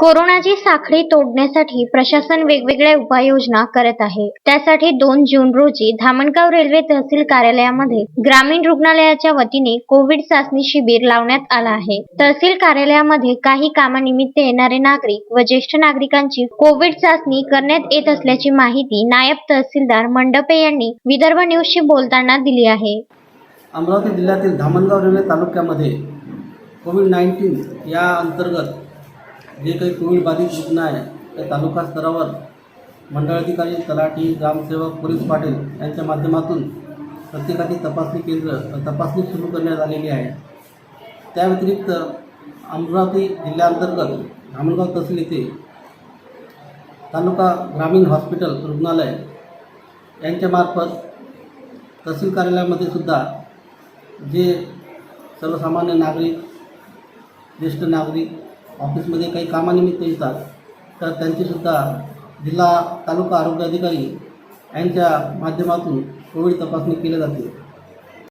कोरोनाची साखळी तोडण्यासाठी प्रशासन वेगवेगळ्या उपाययोजना करत आहे. त्यासाठी दोन जून रोजी धामणगाव रेल्वे तहसील कार्यालयामध्ये ग्रामीण रुग्णालयाच्या वतीने कोविड चाचणी शिबिर लावण्यात आला आहे. तहसील कार्यालयामध्ये काही कामानिमित्त येणारे नागरिक व ज्येष्ठ नागरिकांची कोविड चाचणी करण्यात येत असल्याची माहिती नायब तहसीलदार मंडपे यांनी विदर्भ न्यूजशी बोलताना दिली आहे. अमरावती जिल्ह्यातील धामणगाव रेल्वे तालुक्यामध्ये कोविड नाईन्टीन या अंतर्गत जे काही कोविड बाधित रुग्ण आहे त्या तालुका स्तरावर मंडळाधिकारी तलाठी ग्रामसेवक पोलीस पाटील यांच्या माध्यमातून प्रत्येकाची तपासणी केंद्र तपासणी सुरू करण्यात आलेली आहे. त्या व्यतिरिक्त अमरावती जिल्ह्याअंतर्गत धामणगाव तहसील येथे तालुका ग्रामीण हॉस्पिटल रुग्णालय यांच्यामार्फत तहसील कार्यालयामध्ये सुद्धा जे सर्वसामान्य नागरिक ज्येष्ठ नागरिक ऑफिसमध्ये काही कामानिमित्त येतात तर त्यांचीसुद्धा जिल्हा तालुका आरोग्य अधिकारी यांच्या माध्यमातून कोविड तपासणी केली जाते.